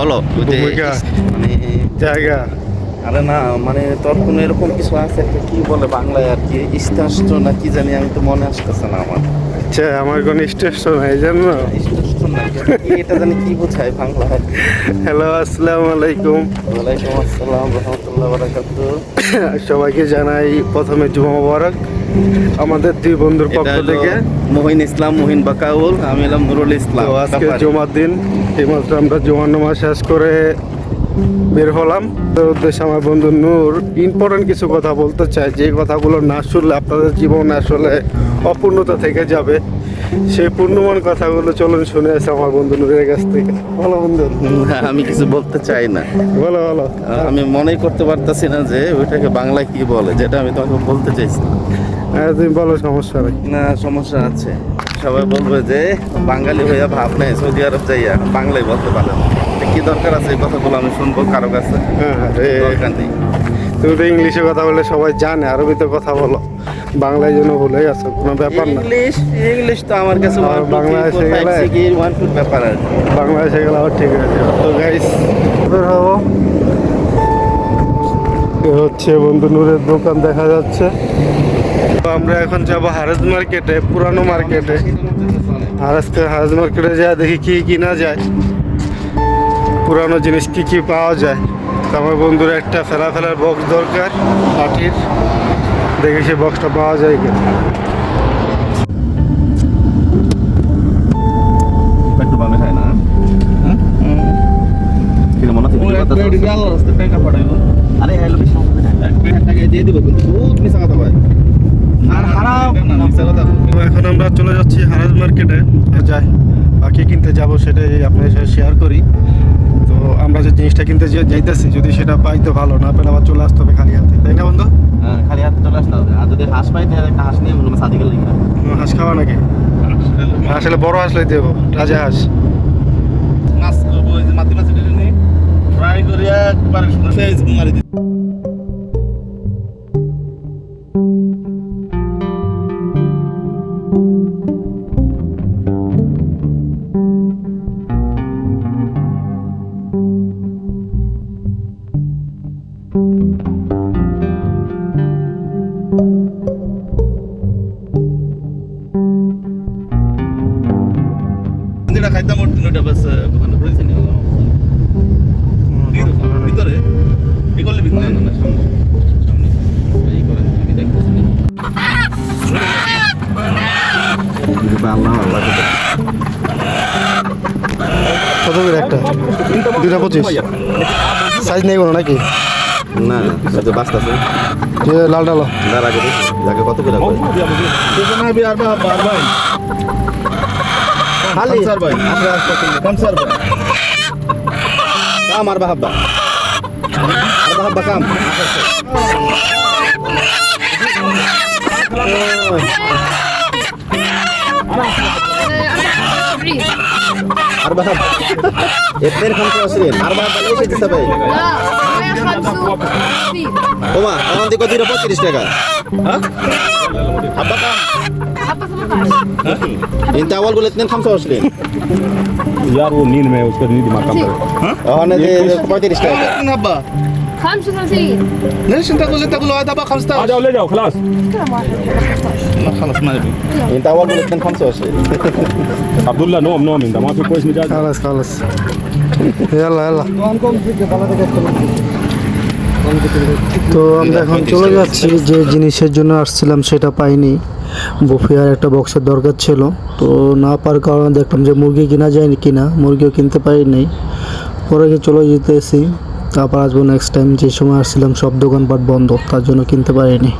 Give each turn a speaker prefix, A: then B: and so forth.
A: বলো মানে
B: জায়গা।
A: আরে না মানে তোর কোনো এরকম কিছু আছে? একটা কি বলে বাংলায় আর কি? স্টেশন না কি জানি আমি তো মনে আসতেছে না আমার।
B: আচ্ছা আমার কোনো স্টেশন এই জন্য
A: এটা জানি কি বোঝায় বাংলা
B: হ্যালো আসসালামু আলাইকুম।
A: ওয়ালাইকুম আসসালাম রহমতুল্লাহ বারাকাতু
B: সবাইকে জানাই প্রথমে জুমা মোবারক। আমাদের দুই বন্ধুর পক্ষ থেকে।
A: মোহিন ইসলাম মোহিন বাকাউল আমি এলাম নুরুল ইসলাম।
B: আজকে। জুমার দিন এইমাত্র আমরা জুমার নামাজ শেষ করে বের হলাম। উদ্দেশ্যে আমার বন্ধু নূর ইম্পর্টেন্ট কিছু কথা বলতে চাই যে কথাগুলো না শুনলে আপনাদের জীবন আসলে অপূর্ণতা থেকে যাবে। সেই পূর্ণমান কথাগুলো চলুন শুনে আসে আমার বন্ধু নূরের কাছ থেকে। বলো বন্ধু।
A: আমি কিছু বলতে চাই না।
B: বলো বলো।
A: আমি মনেই করতে পারতাছি না যে ওইটাকে বাংলায় কি বলে যেটা আমি তোমাকে বলতে চাইছি।
B: হ্যাঁ তুমি বলো সমস্যা নেই।
A: না সমস্যা আছে। সবাই বলবে যে বাঙালি হইয়া ভাব নেই সৌদি আরব যাইয়া বাংলায় বলতে পারে কি দরকার আছে এই কথাগুলো আমি শুনব কারও কাছে?
B: হ্যাঁ রে
A: দরকার নেই।
B: তুমি তো ইংলিশে কথা বলে সবাই জানে আরবিতে কথা বলো। বাংলায় জন্য ভুলে গেছো কোনো ব্যাপার না।
A: ইংলিশ ইংলিশ তো আমার কাছে
B: বাংলা এসে গেলে?
A: one, two ব্যাপার আর কি।
B: বাংলাদেশে গেলে আবার ঠিক আছে তো গাইস হব। হচ্ছে বন্ধু নূরের দোকান দেখা যাচ্ছে। তো আমরা এখন যাব হারেজ মার্কেটে পুরানো মার্কেটে। হারেজকে হারেজ মার্কেটে যা দেখি কি কিনা যায়। পুরানো জিনিস কি কি পাওয়া যায়। তো আমার বন্ধুর একটা ফেলা ফেলার বক্স দরকার কাঠির দেখি সে বক্সটা পাওয়া যায় কিনা।
A: হ্যাঁ? মনে করতেছো? আরে হ্যালো বেশি দিয়ে দিব কিন্তু বহুত মিশা কথা কয়। আর
B: এখন আমরা চলে যাচ্ছি হারাজ মার্কেটে। যাই বাকি কিনতে যাব সেটাই আপনাদের সাথে শেয়ার করি। তো আমরা যে জিনিসটা কিনতে যাইতেছি যদি সেটা পাই তো ভালো না পেলে আবার চলে আসতে হবে খালি হাতে তাই না বন্ধু?
A: হ্যাঁ, খালি হাতে চলে আসতে হবে। আর যদি হাঁস পাই তাহলে একটা হাঁস নিয়ে বলব সাদিকের লিখে
B: তোমার হাঁস খাওয়া নাকি? আসলে বড় হাঁস লইতে দেবো রাজা হাঁস।
A: মাছ মাটি মাছ ফ্রাই করে একবার মারি দিই ওটা বাস ওখানে পড়েছে নি ভিতরে এই করলে ভিতরে না না সামনে। সামনে। এই করেন আমি দেখতেছি আল্লাহ আল্লাহ
B: কত করে একটা? দুটা পঁচিশ। সাইজ নেই কোনো নাকি?
A: না বাস্তা আছে।
B: যে লাল ডালো।
A: দাঁড়া আগে যাকে কত করে কয় খালি। কাম আর বাহাব্বা। আর বাহাব্বা কাম। আর বাহাব্বা। এতের খামতে আসলেন আর বাহাব্বা এসে দিতে ভাই? ওমা, আমার দিকে পঁয়ত্রিশ টাকা? হ্যাঁ? আব্বা কাম। इंत अवल बोले इतने कम से असली
C: यार वो नींद में है, उसका नींद दिमाग काम करे
A: और ने पैंतीस टाका
D: هبا
E: 35
D: ليش انت قلت انت قول هذا بقى
C: आ
D: 15
C: जाओ ले जाओ खलास
D: خلاص ما نبي
A: انت اول बोले इतने कम से असली
C: अब्दुल्ला नोम नोम इंदा ما في كويس مجاز
B: খালাস খালাস ইয়াল্লা ইয়াল্লা তো আমরা এখন চলে যাচ্ছি যে জিনিসের জন্য আসছিলাম সেটা পাইনি বুফিয়ার একটা বক্সের দরকার ছিল। তো না পার কারণে দেখলাম যে মুরগি কিনা যায়নি কিনা, মুরগিও কিনতে পারিনি। পরে চলে যেতেছি। তারপর আসব নেক্সট টাইম যে সময় আসছিলাম সব দোকানপাট বন্ধ, তার জন্য কিনতে পারিনি।